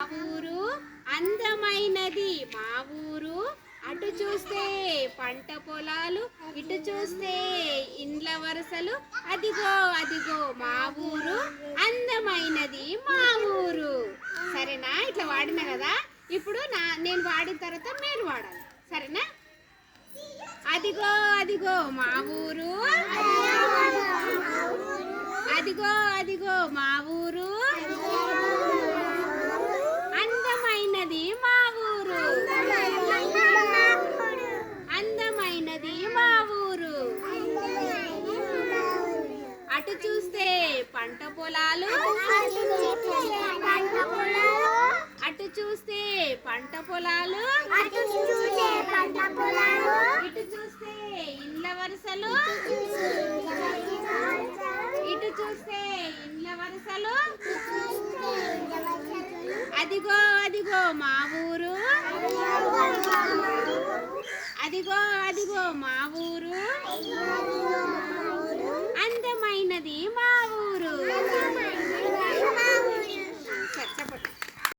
మా ఊరు అందమైనది. మా ఊరు అటు చూస్తే పంట పొలాలు ఇటు చూస్తే ఇండ్ల వరుసలు. అదిగో అదిగో మా ఊరు అందమైనది మా ఊరు. సరేనా? ఇట్లా వాడిన కదా? ఇప్పుడు నా నేను వాడిన తర్వాత మీరు వాడాలి. సరేనా? అదిగో అదిగో మా ఊరు. అదిగో అదిగో మా ఊరు అందమైనది మా ఊరు అందమైనది మా ఊరు అటు చూస్తే పంట పొలాలు అటు చూస్తే పంట పొలాలు ఇటు చూస్తే ఇండ్ల వరుసలు ఇటు చూస్తే ఇండ్ల వరుసలు. అదిగో అదిగో మా ఊరు. అదిగో అదిగో మా ఊరు.